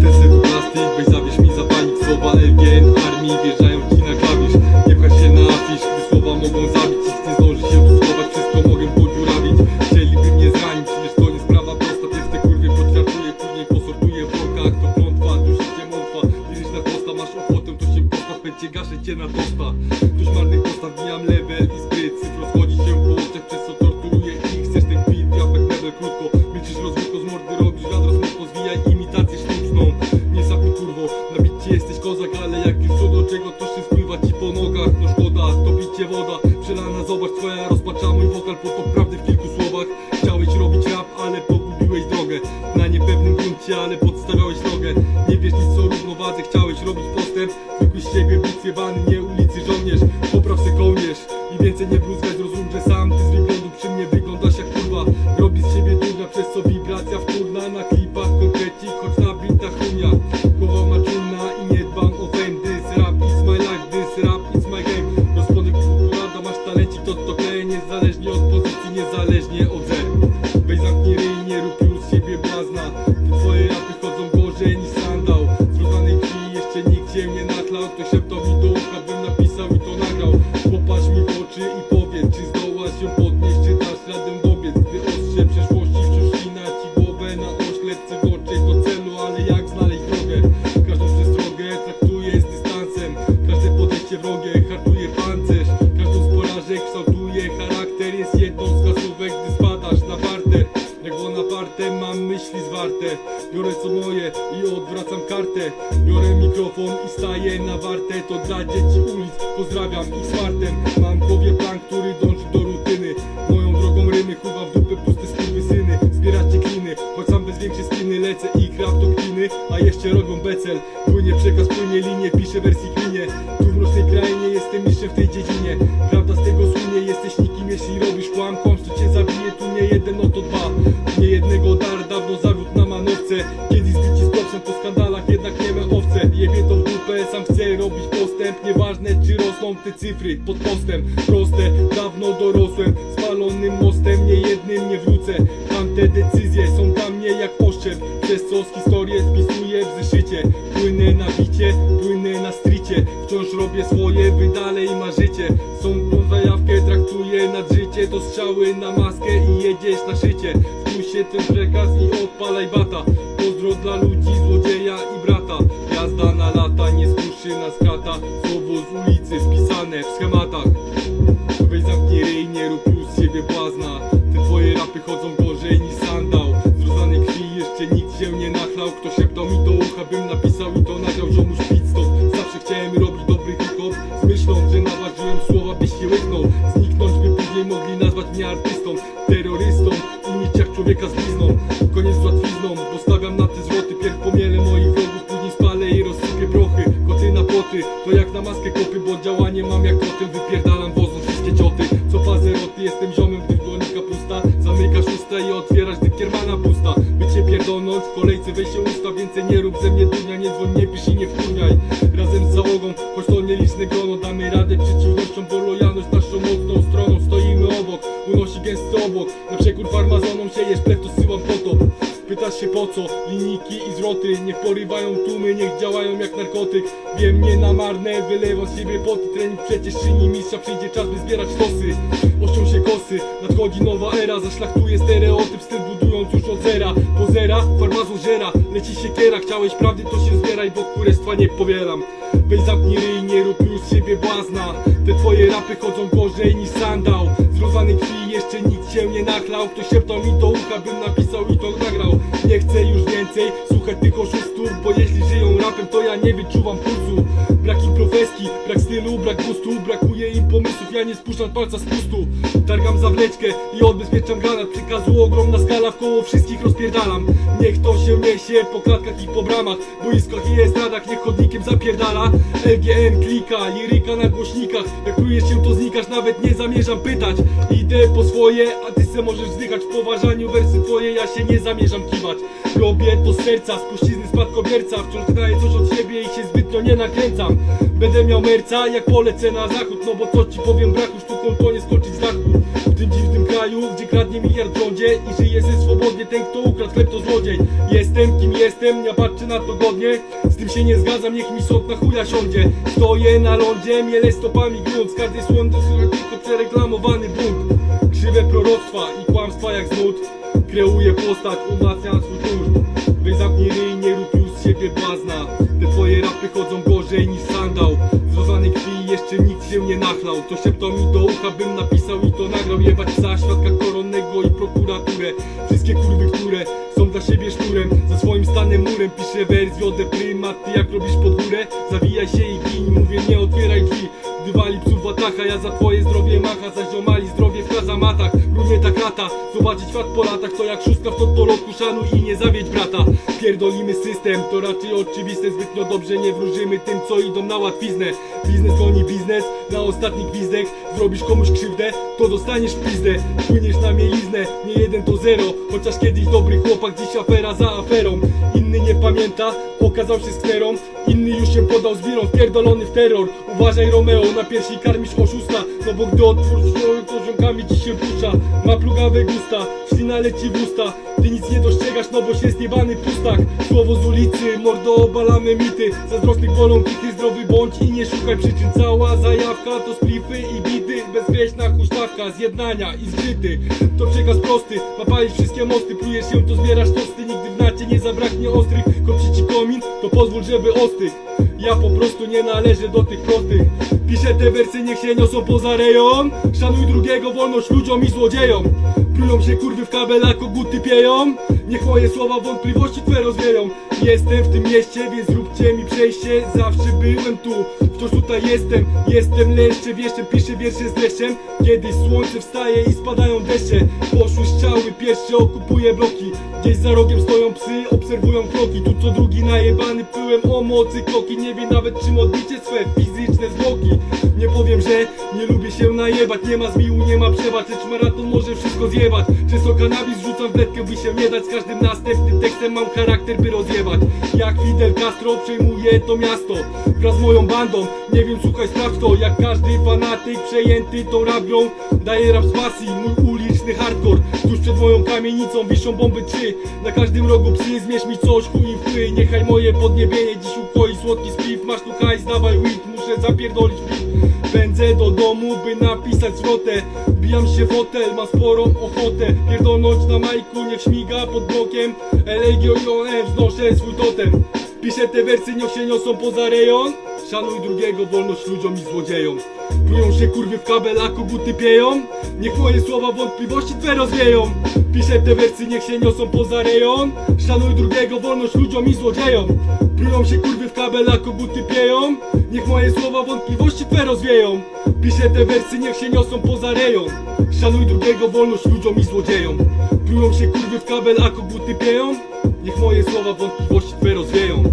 Testy to plastik, weź zabierz mi zapanik Słowa LGN armii wjeżdżają ci na ale pogubiłeś drogę. Na niepewnym gruncie, ale podstawiałeś nogę. Nie wiesz nic o równowadze, chciałeś robić postęp. Zwykły z siebie być zjebany, nie ulicy żołnierz. Popraw se kołnierz i więcej nie bluzgać. Rozum, że sam ty z wyglądu przy mnie wyglądasz jak kurwa. Robi z siebie durna, przez co wibracja wtórna Na klipach kartę. Biorę mikrofon i staję na wartę. To dla dzieci ulic, pozdrawiam ich z fartem. Mam w głowie plan, który dąży do rutyny. Moją drogą rymy chuwa w dupę puste skurwysyny. Zbieracie kliny, choć sam bez większej spiny. Lecę Ich rap to kliny, a jeszcze robią becel. Płynie przekaz, płynie linie, piszę wersji klinie Tu w mrocznej krainie jestem mistrzem w tej dziedzinie te cyfry pod postem Proste, dawno dorosłem Spalonym mostem, nie jednym nie wrócę. Tamte decyzje są dla mnie jak oszczep Przez co z historię spisuję w zeszycie Płynę na bicie, płynę na stricie. Wciąż robię swoje, wy dalej marzycie Są tą zajawkę, traktuję nad życie. To strzały na maskę i jedziesz na szycie. Wpuść się ten przekaz i odpalaj bata. Pozdro dla ludzi, złodzieja i Jazda na lata, nie spuszczy nas krata Słowo z ulicy spisane w schematach. Weź zamknij ryj, nie rób już z siebie błazna Te twoje rapy chodzą gorzej niż sandał. Z rozlanej krwi jeszcze nikt się nie nachlał. Kto szeptał mi do ucha, bym napisał i to nagrał Ziomuś pit stop Zawsze chciałem robić dobry hip-hop Z myślą, że naważyłem słowa, byś się łyknął. Zniknąć, by później mogli nazwać mnie artystą Terrorystą i mieć jak człowieka z blizną. Koniec z łatwizną, postawiam na te zwroty Pierw pomielę moich wrogów, Poty, to jak na maskę kopy Bo działanie mam jak totem, wypierdalam wozą wszystkie cioty. Co fazę roty, jestem ziomem, gdy dłonika pusta. Zamykasz usta i otwierasz, gdy kiermana pusta. By cię pierdolnąć, w kolejce weź się usta Więcej nie rób ze mnie dnia, nie dzwoń, nie pisz i nie wkurniaj Pytasz się po co? Linijki i zwroty? Niech porywają tłumy, niech działają jak narkotyk. Wiem nie na marne, wylewam z siebie poty. Trening przecież czyni mistrza, przyjdzie czas by zbierać tosy Oszczą się kosy, nadchodzi nowa era. Zaszlachtuje stereotyp, styl budując już od zera. Po zera, farmazon żera, leci siekiera Chciałeś prawdy, to się zbieraj, bo kurestwa nie powielam. Weź zamknij ryj, nie rób już siebie błazna. Te twoje rapy chodzą gorzej niż sandał. Z rozlanej krwi jeszcze nikt się nie nachlał Ktoś szeptał mi do ucha, bym napisał i to nagrał. Nie chcę już więcej słuchać tych oszustów Bo jeśli żyją rapem, to ja nie wyczuwam pulsu. Brak im profeski, brak stylu, brak gustu Brakuje im pomysłów, ja nie spuszczam palca z pustu. Targam zawleczkę i odbezpieczam granat Przekazu ogromna skala, w koło wszystkich rozpierdalam. Niech to się niesie po klatkach i po bramach Boiskach i estradach, niech chodnikiem zapierdala LGN klika, liryka na głośnikach. Jak plujesz się to znikasz, nawet nie zamierzam pytać. Idę po swoje, a ty se możesz zdychać W poważaniu wersy twoje, ja się nie zamierzam kiwać. Robię to z serca, z puścizny spadkobierca. Wciąż daję coś od siebie i się zbytnio nie nakręcam. Będę miał merca, jak polecę na zachód. No bo co ci powiem, braku sztuką to nie skoczyć z W tym dziwnym kraju gdzie kradnie miliard rządzie I żyje ze swobodnie ten, kto ukradł chleb to złodziej. Jestem kim jestem, ja patrzę na to godnie. Z tym się nie zgadzam, niech mi sąd na chuja siądzie. Stoję na lądzie, miele stopami grunt. Z każdej słony słychać tylko przereklamowany bunt. Krzywe proroctwa i kłamstwa jak znud Kreuję postać, umacniam swój kurs Weź zamknij ryj, nie rób już z siebie błazna. Te twoje rapy chodzą gorzej niż sandał. Z rozlanej krwi jeszcze nikt się nie nachlał. To szeptał mi do ucha, bym napisał i to nagrał. Jebać za świadka koronnego i prokuraturę. Wszystkie kurwy, które są siebie sznurem Za swoim stanem murem. Piszę wers, wiodę prymat Ty jak robisz pod górę, zawijaj się i gin Mówię nie otwieraj drzwi, gdy wali psów watacha Ja za twoje zdrowie macha, za ziomali zdrowie w kazamatach Równie tak lata, zobaczyć świat po latach To jak szóstka w totolotku, szanuj i nie zawiedź brata. Pierdolimy system, to raczej oczywiste. Zbytnio dobrze nie wróżymy tym, co idą na łatwiznę. Biznes goni biznes, na ostatni gwizdek. Zrobisz komuś krzywdę, to dostaniesz pizdę. Płyniesz na mieliznę, nie jeden to zero. Chociaż kiedyś dobry chłopak, dziś afera za aferą. Inny nie pamięta, pokazał się skwerą. Inny już się podał z birą, wpierdolony w terror. Uważaj Romeo, na piersi karmisz oszusta Bo gdy otwórz człowiek, to ziomkami ci się puszcza. Ma plugawe gusta, ślina leci w usta. Ty nic nie dostrzegasz, no bo się zjebany pustak. Słowo z ulicy, mordo obalamy mity. Zazdrosnych bolą kichy, zdrowy bądź i nie szukaj przyczyn. Cała zajawka to splify i bity. Bezgreśna huśtawka, zjednania i zgrzyty. To przekaz prosty, ma palić wszystkie mosty. Plujesz się, to zbierasz tosty. Nigdy w nacie nie zabraknie ostrych. Kopci ci komin, to pozwól, żeby ostygł Ja po prostu nie należę do tych prostych. Piszę te wersy, niech się niosą poza rejon. Szanuj drugiego, wolność ludziom i złodziejom Plują się kurwy w kabelach, koguty pieją. Niech moje słowa wątpliwości twe rozwieją. Jestem w tym mieście, więc zróbcie mi przejście. Zawsze byłem tu, wciąż tutaj jestem. Jestem leszczem, jeszcze piszę wiersze z dreszczem. Kiedyś słońce wstaje i spadają deszcze. Poszły strzały, pierwsze okupuję bloki. Gdzieś za rogiem stoją psy, obserwują kroki. Tu co drugi najebany pyłem o mocy koki Nie wie nawet czym odbicie swe fizyczne zwłoki. Nie powiem, że nie lubię się najebać. Nie ma zmiłu, nie ma przebacz. Lecz maraton może wszystko zjebać Często kanabis rzucam w detkę, by się nie dać Z każdym następnym tekstem mam charakter, by rozjebać. Jak Fidel Castro przejmuje to miasto Wraz z moją bandą, nie wiem, słuchaj, sprawdź to. Jak każdy fanatyk przejęty tą rabią Daje rap z pasji, mój hardcore. Tuż przed moją kamienicą wiszą bomby trzy. Na każdym rogu psy, zmierz mi coś, chuj i wpływ Niechaj moje podniebienie dziś ukoi. Słodki spliff Masz tu hajs, dawaj weed, muszę zapierdolić flip Pędzę do domu, by napisać zwrotę. Bijam się w hotel, mam sporą ochotę. Pierdolnąć na majku, niech śmiga pod blokiem Elegio i OM, wznoszę swój totem. Piszę te wersy, niech się niosą poza rejon Szanuj drugiego, wolność ludziom i złodziejom. Plują się kurwy w kabelach, koguty pieją? Niech moje słowa wątpliwości twe rozwieją. Piszę te wersy, niech się niosą poza rejon. Szanuj drugiego, wolność ludziom i złodziejom. Plują się kurwy w kabelach, koguty pieją? Niech moje słowa wątpliwości twe rozwieją. Piszę te wersy, niech się niosą poza rejon. Szanuj drugiego, wolność ludziom i złodziejom. Plują się kurwy w kabelach, koguty pieją? Niech moje słowa wątpliwości twe rozwieją